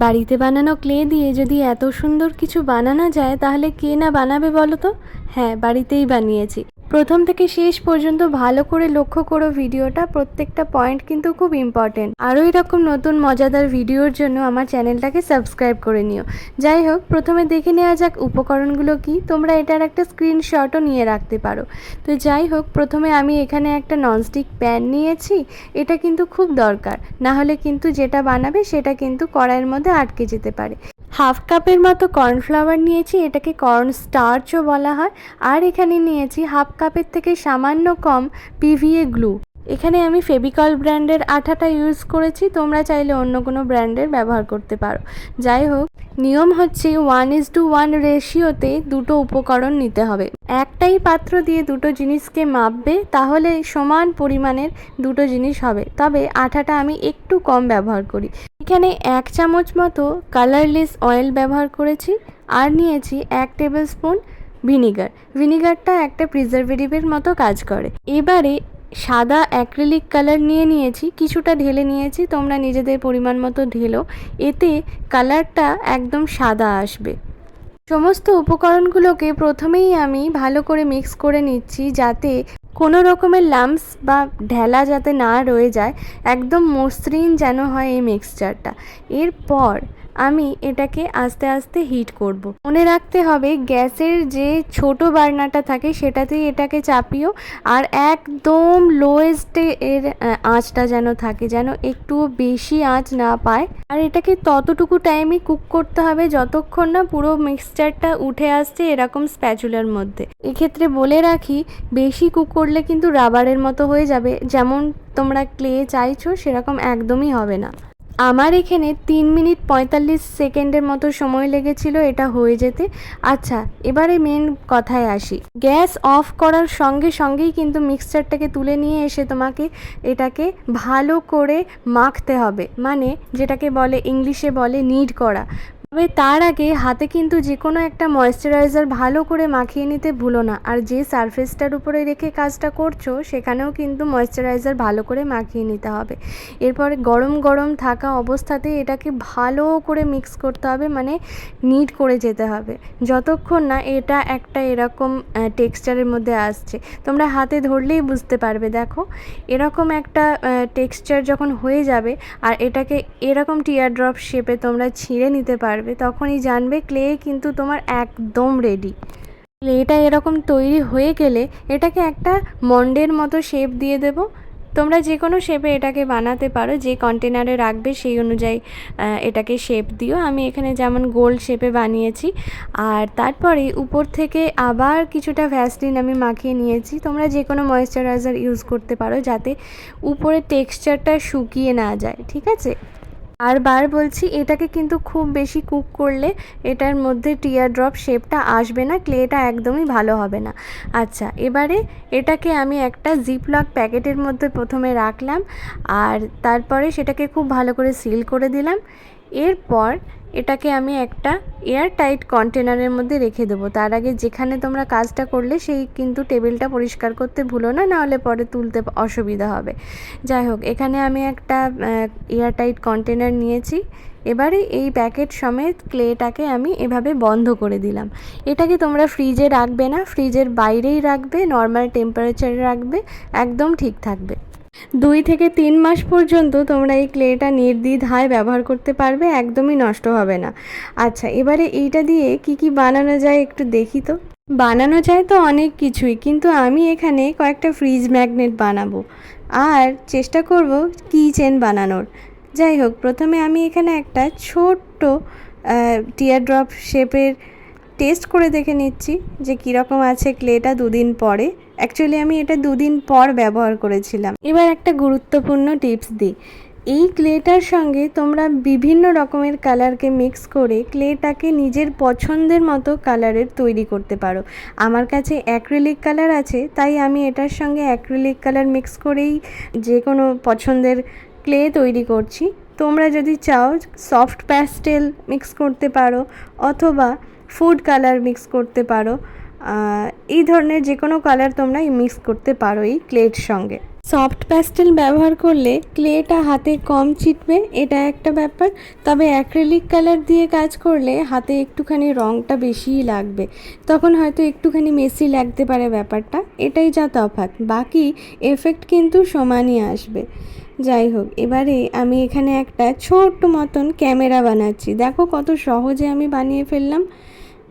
বাড়িতে বানানো ক্লে দিয়ে যদি এত সুন্দর কিছু বানানো যায়, তাহলে কে না বানাবে বলো তো? হ্যাঁ বাড়িতেই বানিয়েছি। প্রথম থেকে শেষ পর্যন্ত ভালো করে লক্ষ্য করো ভিডিওটা, প্রত্যেকটা পয়েন্ট কিন্তু খুব ইম্পর্টেন্ট আরও এরকম নতুন মজাদার ভিডিওর জন্য আমার চ্যানেলটাকে সাবস্ক্রাইব করে নিও। যাই হোক, প্রথমে দেখে নেওয়া যাক উপকরণগুলো কি, তোমরা এটার একটা স্ক্রিনশটও নিয়ে রাখতে পারো। তো যাই হোক, প্রথমে আমি এখানে একটা ননস্টিক প্যান নিয়েছি, এটা কিন্তু খুব দরকার। না হলে কিন্তু যেটা বানাবে সেটা কিন্তু কড়াইয়ের মধ্যে আটকে যেতে পারে। হাফ কাপের মতো কর্নফ্লাওয়ার নিয়েছি, এটাকে কর্ন স্টার্চও বলা হয়, আর এখানে নিয়েছি হাফ কাপের থেকে সামান্য কম পিভিএ গ্লু। এখানে আমি ফেবিকল ব্র্যান্ডের আঠাটা ইউজ করেছি, তোমরা চাইলে অন্য কোনো ব্র্যান্ডের ব্যবহার করতে পারো। যাই হোক, নিয়ম হচ্ছে ওয়ান ইজ টু ওয়ান রেশিওতে দুটো উপকরণ নিতে হবে। একটাই পাত্র দিয়ে দুটো জিনিসকে মাপবে, তাহলে সমান পরিমাণের দুটো জিনিস হবে। তবে আঠাটা আমি একটু কম ব্যবহার করি। এখানে এক চামচ মতো কালারলেস অয়েল ব্যবহার করেছি আর নিয়েছি এক টেবিল স্পুন ভিনিগার ভিনিগারটা একটা প্রিজারভেটিভের মতো কাজ করে। এবারে সাদা অ্যাক্রিলিক কালার নিয়ে নিয়েছি, কিছুটা ঢেলে নিয়েছি, তোমরা নিজেদের পরিমাণ মতো ঢেলো, এতে কালারটা একদম সাদা আসবে। সমস্ত উপকরণগুলোকে প্রথমেই আমি ভালো করে মিক্স করে নিচ্ছি যাতে কোনো রকমের লাম্পস বা ঢেলা যাতে না রয়ে যায়, একদম মসৃণ যেন হয় এই মিক্সচারটা এরপর আমি এটাকে আস্তে আস্তে হিট করব। মনে রাখতে হবে গ্যাসের যে ছোট বার্নারটা থাকে সেটাতেই এটাকে চাপিও আর একদম লোয়েস্টে এর আঁচটা যেন থাকে, যেন একটুও বেশি আঁচ না পায়। আর এটাকে ততটুকু টাইমই কুক করতে হবে যতক্ষণ না পুরো মিক্সচারটা উঠে আসছে এরকম স্প্যাচুলার মধ্যে। এক্ষেত্রে বলে রাখি, বেশি কুক করলে কিন্তু রাবারের মতো হয়ে যাবে, যেমন তোমরা ক্লে চাইছো সেরকম একদমই হবে না। আমার এখানে তিন মিনিট পঁয়তাল্লিশ সেকেন্ডের মতো সময় লেগেছিল এটা হয়ে যেতে। আচ্ছা এবারে মেন কথায় আসি। গ্যাস অফ করার সঙ্গে সঙ্গেই কিন্তু মিক্সচারটাকে তুলে নিয়ে এসে তোমাকে এটাকে ভালো করে মাখতে হবে। মানে যেটাকে বলে, ইংলিশে বলে নিড করা। তবে তার আগে হাতে কিন্তু যে কোনো একটা ময়েশ্চারাইজার ভালো করে মাখিয়ে নিতে ভুলো না। আর যে সারফেসটার উপরে রেখে কাজটা করছ, সেখানেও কিন্তু ময়েশ্চারাইজার ভালো করে মাখিয়ে নিতে হবে। এরপরে গরম গরম থাকা অবস্থাতেই এটাকে ভালো করে মিক্স করতে হবে মানে নিট করে যেতে হবে। যতক্ষণ না এটা একটা এরকম টেক্সচারের মধ্যে আসছে। তোমরা হাতে ধরলেই বুঝতে পারবে, দেখো। এরকম একটা টেক্সচার যখন হয়ে যাবে, আর এটাকে এরকম টিয়ার ড্রপ শেপে তোমরা ছিঁড়ে নিতে পারবে তখনই জানবে ক্লে কিন্তু তোমার একদম রেডি ক্লেটা এরকম তৈরি হয়ে গেলে এটাকে একটা মন্ডের মতো শেপ দিয়ে দেবো। তোমরা যে কোনো শেপে এটাকে বানাতে পারো, যে কন্টেনারে রাখবে সেই অনুযায়ী এটাকে শেপ দিও। আমি এখানে যেমন গোল শেপে বানিয়েছি। আর তারপরে উপর থেকে আবার কিছুটা ভ্যাসলিন আমি মাখিয়ে নিয়েছি। তোমরা যে কোনো ময়েশ্চারাইজার ইউজ করতে পারো যাতে উপরে টেক্সচারটা শুকিয়ে না যায়, ঠিক আছে? আর বার বলছি, এটাকে কিন্তু খুব বেশি কুক করলে এটার মধ্যে টিয়ার ড্রপ শেপটা আসবে না ক্লেটা একদমই ভালো হবে না। আচ্ছা এবারে এটাকে আমি একটা জিপলক প্যাকেটের মধ্যে প্রথমে রাখলাম, আর তারপরে সেটাকে খুব ভালো করে সিল করে দিলাম। এরপর এটাকে আমি একটা এয়ার টাইট কন্টেনারের মধ্যে রেখে দেবো। তার আগে যেখানে তোমরা কাজটা করলে সেই কিন্তু টেবিলটা পরিষ্কার করতে ভুলো না, নাহলে পরে তুলতে অসুবিধা হবে। যাই হোক, এখানে আমি একটা এয়ার টাইট কন্টেনার নিয়েছি। এবারে এই প্যাকেট সমেত ক্লেটাকে আমি এভাবে বন্ধ করে দিলাম। এটাকে তোমরা ফ্রিজে রাখবে না, ফ্রিজের বাইরেই রাখবে, নর্মাল টেম্পারেচারে রাখবে, একদম ঠিক থাকবে। দুই থেকে তিন মাস পর্যন্ত তোমরা এই ক্লেটা নির্দ্বিধায় ব্যবহার করতে পারবে, একদমই নষ্ট হবে না। আচ্ছা এবারে এইটা দিয়ে কি কি বানানো যায় একটু দেখি তো? বানানো যায় তো অনেক কিছুই, কিন্তু আমি এখানে কয়েকটা ফ্রিজ ম্যাগনেট বানাবো। আর চেষ্টা করব কি চেন বানানোর। যাই হোক, প্রথমে আমি এখানে একটা ছোট্ট টিয়ার ড্রপ শেপের টেস্ট করে দেখে নিচ্ছি যে কীরকম আছে ক্লেটা দুদিন পরে। অ্যাকচুয়ালি আমি এটা দুদিন পর ব্যবহার করেছিলাম। এবার একটা গুরুত্বপূর্ণ টিপস দিই। এই ক্লেটার সঙ্গে তোমরা বিভিন্ন রকমের কালারকে মিক্স করে ক্লেটাকে নিজের পছন্দের মতো কালারের তৈরি করতে পারো। আমার কাছে অ্যাক্রিলিক কালার আছে, তাই আমি এটার সঙ্গে অ্যাক্রিলিক কালার মিক্স করেই যে কোনো পছন্দের ক্লে তৈরি করছি। তোমরা যদি চাও সফট প্যাস্টেল মিক্স করতে পারো, অথবা ফুড কালার মিক্স করতে পারো এই ধরনের যে কোনো কালার তোমরা মিক্স করতে পারো এই ক্লের সঙ্গে। সফট প্যাস্টেল ব্যবহার করলে ক্লেটা হাতে কম চিটবে এটা একটা ব্যাপার। তবে অ্যাক্রেলিক কালার দিয়ে কাজ করলে হাতে একটুখানি রঙটা বেশিই লাগবে। তখন হয়তো একটুখানি মেসি লাগতে পারে ব্যাপারটা। এটাই যা তফাৎ। বাকি এফেক্ট কিন্তু সমানই আসবে। যাই হোক, এবারে আমি এখানে একটা ছোট্ট মতন ক্যামেরা বানাচ্ছি। দেখো কত সহজে আমি বানিয়ে ফেললাম।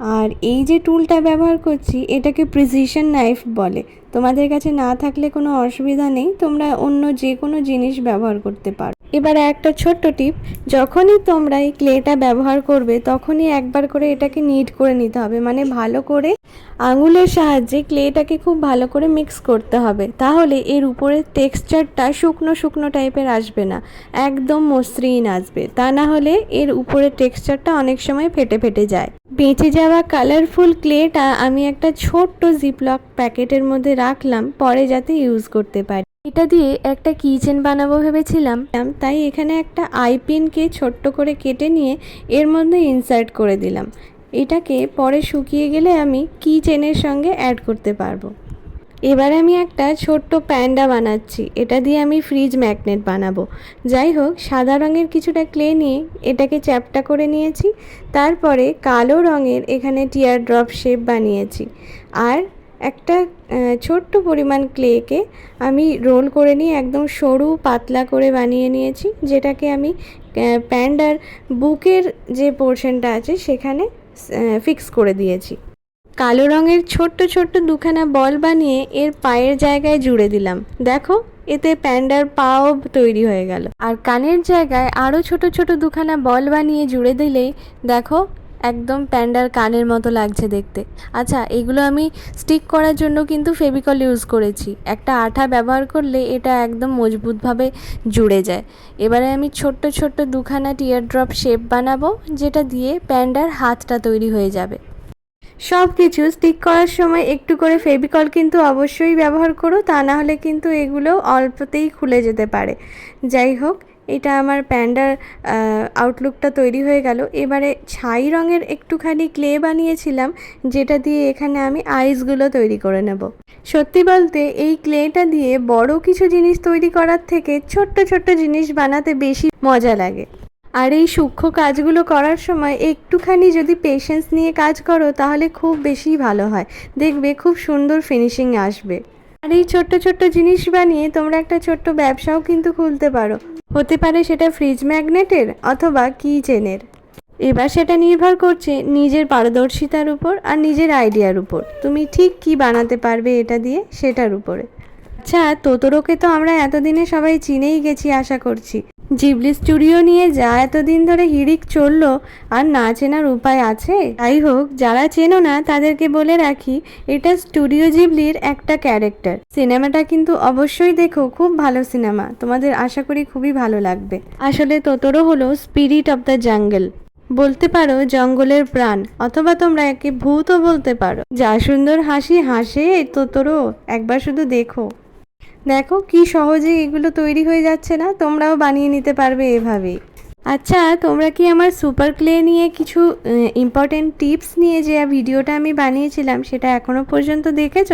আর এই যে টুলটা ব্যবহার করছি এটাকে প্রিসিশন নাইফ বলে। তোমাদের কাছে না থাকলে কোনো অসুবিধা নেই, তোমরা অন্য যে কোনো জিনিস ব্যবহার করতে পারো। এবার একটা ছোট্ট টিপ, যখনই তোমরা এই ক্লেটা ব্যবহার করবে, তখনই একবার করে এটাকে নিট করে নিতে হবে। মানে ভালো করে আঙুলের সাহায্যে ক্লেটাকে খুব ভালো করে মিক্স করতে হবে। তাহলে এর উপরের টেক্সচারটা শুকনো শুকনো টাইপের আসবে না, একদম মসৃণ আসবে। তা না হলে এর উপরের টেক্সচারটা অনেক সময় ফেটে ফেটে যায়। বেঁচে যাওয়া কালারফুল ক্লেটা আমি একটা ছোট্ট জিপলক প্যাকেটের মধ্যে রাখলাম, পরে যাতে ইউজ করতে পারি। এটা দিয়ে একটা কিচেন বানাবো ভেবেছিলাম। তাই এখানে একটা আইপিনকে ছোট্ট করে কেটে নিয়ে এর মধ্যে ইনসার্ট করে দিলাম। এটাকে পরে শুকিয়ে গেলে আমি কিচেনের সঙ্গে অ্যাড করতে পারব। এবার আমি একটা ছোট্ট প্যান্ডা বানাচ্ছি। এটা দিয়ে আমি ফ্রিজ ম্যাগনেট বানাবো। যাই হোক, সাদা রঙের কিছুটা ক্লে নিয়ে এটাকে চ্যাপটা করে নিয়েছি। তারপরে কালো রঙের এখানে টিয়ার ড্রপ শেপ বানিয়েছি। আর একটা ছোট্ট পরিমাণ ক্লেকে আমি রোল করে নিয়ে একদম সরু পাতলা করে বানিয়ে নিয়েছি যেটাকে আমি আহ, প্যান্ডার বুকের যে পোর্শনটা আছে সেখানে ফিক্স করে দিয়েছি। কালো রঙের ছোট্ট ছোট্ট দুখানা বল বানিয়ে এর পায়ের জায়গায় জুড়ে দিলাম। দেখো এতে প্যান্ডার পাও তৈরি হয়ে গেল। আর কানের জায়গায় আরও ছোট ছোট দুখানা বল বানিয়ে জুড়ে দিলেই দেখো একদম প্যান্ডার কানের মতো লাগছে দেখতে। আচ্ছা এগুলো আমি স্টিক করার জন্য কিন্তু ফেভিকল ইউজ করেছি। একটা আঠা ব্যবহার করলে এটা একদম মজবুতভাবে জুড়ে যায়। এবারে আমি ছোট্ট ছোট্ট দুখানা টিয়ার ড্রপ শেপ বানাবো, যেটা দিয়ে প্যান্ডার হাতটা তৈরি হয়ে যাবে। সব কিছু স্টিক করার সময় একটু করে ফেভিকল কিন্তু অবশ্যই ব্যবহার করো, তা না হলে কিন্তু এগুলো অল্পতেই খুলে যেতে পারে। যাই হোক এটা আমার প্যান্ডার আউটলুকটা তৈরি হয়ে গেল। এবারে ছাই রঙের একটুখানি ক্লে বানিয়েছিলাম, যেটা দিয়ে এখানে আমি আইসগুলো তৈরি করে নেব। সত্যি বলতে, এই ক্লেটা দিয়ে বড় কিছু জিনিস তৈরি করার থেকে ছোট্ট ছোট্ট জিনিস বানাতে বেশি মজা লাগে। আর এই সূক্ষ্ম কাজগুলো করার সময় একটুখানি যদি পেশেন্স নিয়ে কাজ করো, তাহলে খুব বেশি ভালো হয়। দেখবে খুব সুন্দর ফিনিশিং আসবে। আর এই ছোট্ট ছোট্ট জিনিস বানিয়ে তোমরা একটা ছোট্ট ব্যবসাও কিন্তু খুলতে পারো। হতে পারে সেটা ফ্রিজ ম্যাগনেটের অথবা কি চেনের এবার সেটা নির্ভর করছে নিজের পারদর্শিতার উপর আর নিজের আইডিয়ার উপর। তুমি ঠিক কি বানাতে পারবে এটা দিয়ে সেটার উপরে। আচ্ছা তোতরোকে তো আমরা এতদিনে সবাই চিনেই গেছি, আশা করছি। জিবলি স্টুডিও নিয়ে যা এতদিন ধরে হিড়িক চলল, আর না চেনার উপায় আছে? যাই হোক, যারা চেনো না, তাদেরকে বলে রাখি, এটা স্টুডিও জিবলির একটা ক্যারেক্টার। সিনেমাটা কিন্তু অবশ্যই দেখো, খুব ভালো সিনেমা। তোমাদের আশা করি খুবই ভালো লাগবে। আসলে তোতরো হলো স্পিরিট অফ দ্য জাঙ্গল। বলতে পারো, জঙ্গলের প্রাণ, অথবা তোমরা একে ভূতও বলতে পারো। যা সুন্দর হাসি, হাসে তোতরো। একবার শুধু দেখো। দেখো কি সহজে এগুলো তৈরি হয়ে যাচ্ছে না, তোমরাও বানিয়ে নিতে পারবে এভাবেই আচ্ছা তোমরা কি আমার সুপার ক্লে নিয়ে কিছু ইম্পর্টেন্ট টিপস নিয়ে যে ভিডিওটা আমি বানিয়েছিলাম সেটা এখনও পর্যন্ত দেখেছ?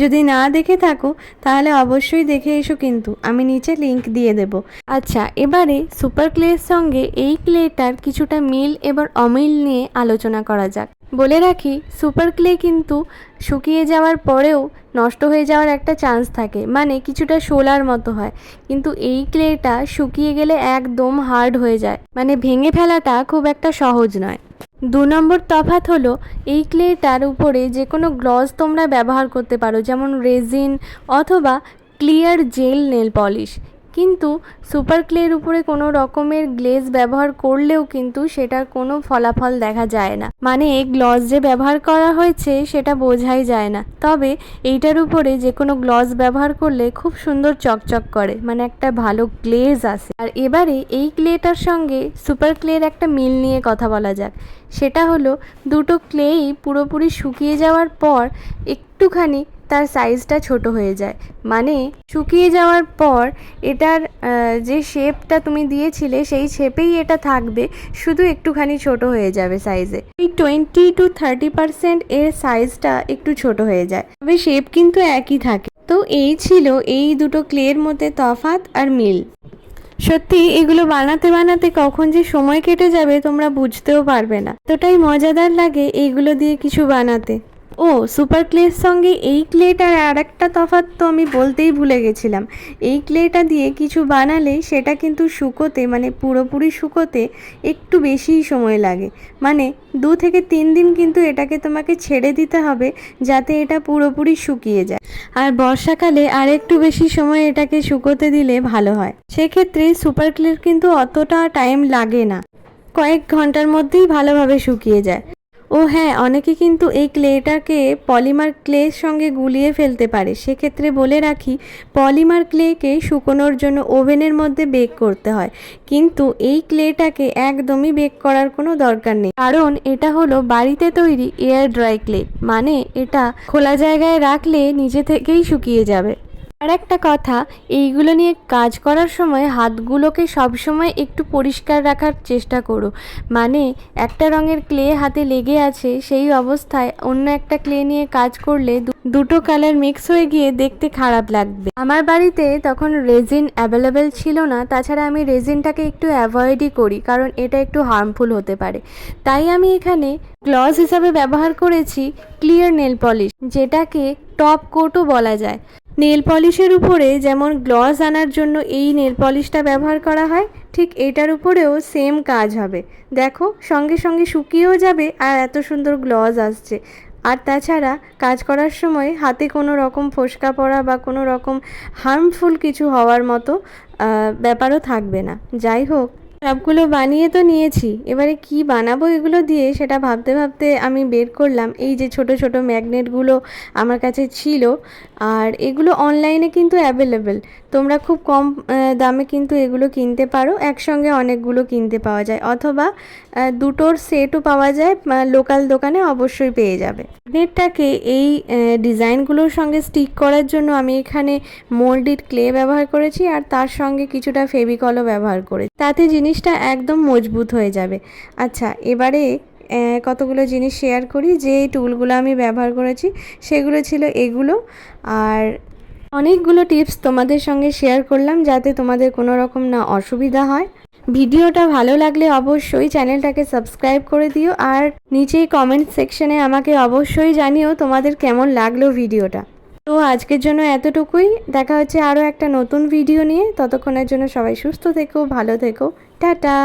যদি না দেখে থাকো, তাহলে অবশ্যই দেখে এসো কিন্তু, আমি নিচে লিংক দিয়ে দেব। আচ্ছা এবারে সুপার ক্লের সঙ্গে এই ক্লেটার কিছুটা মিল এবার অমিল নিয়ে আলোচনা করা যাক। বলে রাখি সুপার ক্লে কিন্তু শুকিয়ে যাওয়ার পরেও নষ্ট হয়ে যাওয়ার একটা চান্স থাকে। মানে কিছুটা শোলার মতো হয়। কিন্তু এই ক্লেটা শুকিয়ে গেলে একদম হার্ড হয়ে যায়। মানে ভেঙে ফেলাটা খুব একটা সহজ নয়। দু নম্বর তফাৎ হলো, এই ক্লেটার উপরে যে কোনো গ্লস তোমরা ব্যবহার করতে পারো, যেমন রেজিন অথবা ক্লিয়ার জেল নেল পলিশ কিন্তু সুপার ক্লের উপরে কোনো রকমের গ্লেজ ব্যবহার করলেও কিন্তু সেটার কোনো ফলাফল দেখা যায় না। মানে গ্লস যে ব্যবহার করা হয়েছে সেটা বোঝাই যায় না। তবে এইটার উপরে যে কোনো গ্লস ব্যবহার করলে খুব সুন্দর চকচক করে মানে একটা ভালো গ্লেজ আসে। আর এবারে এই ক্লেটার সঙ্গে সুপার ক্লের একটা মিল নিয়ে কথা বলা যাক। সেটা হলো দুটো ক্লেই পুরোপুরি শুকিয়ে যাওয়ার পর একটুখানি তার সাইজটা ছোট হয়ে যায়। মানে শুকিয়ে যাওয়ার পর এটার যে শেপটা তুমি দিয়েছিলে সেই শেপেই এটা থাকবে, শুধু একটুখানি ছোট হয়ে যাবে সাইজে এই টোয়েন্টি টু থার্টি পার্সেন্ট এর সাইজটা একটু ছোট হয়ে যায়। তবে শেপ কিন্তু একই থাকে। তো এই ছিল এই দুটো ক্লের মধ্যে তফাৎ আর মিল। সত্যি এগুলো বানাতে বানাতে কখন যে সময় কেটে যাবে তোমরা বুঝতেও পারবে না। এতটাই মজাদার লাগে এইগুলো দিয়ে কিছু বানাতে। ও, সুপার ক্লের সঙ্গে এই ক্লেটার আর একটা তফাৎ তো আমি বলতেই ভুলে গেছিলাম। এই ক্লেটা দিয়ে কিছু বানালে সেটা কিন্তু শুকোতে মানে পুরোপুরি শুকোতে একটু বেশিই সময় লাগে। মানে দু থেকে তিন দিন কিন্তু এটাকে তোমাকে ছেড়ে দিতে হবে যাতে এটা পুরোপুরি শুকিয়ে যায়। আর বর্ষাকালে আর একটু বেশি সময় এটাকে শুকোতে দিলে ভালো হয়। সেক্ষেত্রে সুপার ক্লের কিন্তু অতটা টাইম লাগে না। কয়েক ঘণ্টার মধ্যেই ভালোভাবে শুকিয়ে যায়। ও হ্যাঁ অনেকে কিন্তু এই ক্লেটাকে পলিমার ক্লের সঙ্গে গুলিয়ে ফেলতে পারে। সেক্ষেত্রে বলে রাখি, পলিমার ক্লেকে শুকোনোর জন্য ওভেনের মধ্যে বেক করতে হয়। কিন্তু এই ক্লেটাকে একদমই বেক করার কোনো দরকার নেই। কারণ এটা হলো বাড়িতে তৈরি এয়ার ড্রাই ক্লে। মানে এটা খোলা জায়গায় রাখলে নিজে থেকেই শুকিয়ে যাবে। আর একটা কথা, এইগুলো নিয়ে কাজ করার সময় হাতগুলোকে সবসময় একটু পরিষ্কার রাখার চেষ্টা করো। মানে একটা রঙের ক্লে হাতে লেগে আছে, সেই অবস্থায় অন্য একটা ক্লে নিয়ে কাজ করলে দুটো কালার মিক্স হয়ে গিয়ে দেখতে খারাপ লাগবে। আমার বাড়িতে তখন রেজিন অ্যাভেলেবেল ছিল না, তাছাড়া আমি রেজিনটাকে একটু অ্যাভয়েডই করি, কারণ এটা একটু হার্মফুল হতে পারে। তাই আমি এখানে গ্লস হিসাবে ব্যবহার করেছি ক্লিয়ার নেল পলিশ, যেটাকে টপ কোটও বলা যায়। নেল পলিশের উপরে যেমন গ্লস আনার জন্য এই নেল পলিশটা ব্যবহার করা হয়, ঠিক এটার উপরেও সেম কাজ হবে। দেখো, সঙ্গে সঙ্গে শুকিয়েও যাবে আর এত সুন্দর গ্লস আসছে। আর তাছাড়া কাজ করার সময় হাতে কোনো রকম ফোসকা পড়া বা কোনো রকম হার্মফুল কিছু হওয়ার মতো ব্যাপারও থাকবে না। যাই হোক, সবগুলো বানিয়ে তো নিয়েছি। এবারে কি বানাবো এগুলো দিয়ে সেটা ভাবতে ভাবতে আমি বের করলাম। এই যে ছোট ছোট ম্যাগনেটগুলো আমার কাছে ছিল আর এগুলো অনলাইনে কিন্তু অ্যাভেলেবেল তোমরা খুব কম দামে কিন্তু এগুলো কিনতে পারো। একসঙ্গে অনেকগুলো কিনতে পাওয়া যায়। অথবা দুটোর সেটও পাওয়া যায় লোকাল দোকানে অবশ্যই পেয়ে যাবে। নেটটাকে এই ডিজাইনগুলোর সঙ্গে স্টিক করার জন্য আমি এখানে মোল্ডেড ক্লে ব্যবহার করেছি, আর তার সঙ্গে কিছুটা ফেভিকলও ব্যবহার করেছি। তাতে জিনিসটা একদম মজবুত হয়ে যাবে। আচ্ছা এবারে কতগুলো জিনিস শেয়ার করি যে টুলগুলো আমি ব্যবহার করেছি, সেগুলো ছিল এগুলো। আর অনেকগুলো টিপস তোমাদের সঙ্গে শেয়ার করলাম, যাতে তোমাদের কোনো রকম না অসুবিধা হয়। ভিডিওটা ভালো লাগলে অবশ্যই চ্যানেলটাকে সাবস্ক্রাইব করে দিও, আর নিচেই কমেন্ট সেকশনে আমাকে অবশ্যই জানিও তোমাদের কেমন লাগল ভিডিওটা। তো আজকের জন্য এতটুকুই, দেখা হচ্ছে আরও একটা নতুন ভিডিও নিয়ে। ততক্ষণের জন্য সবাই সুস্থ থেকো, ভালো থেকো। টাটা!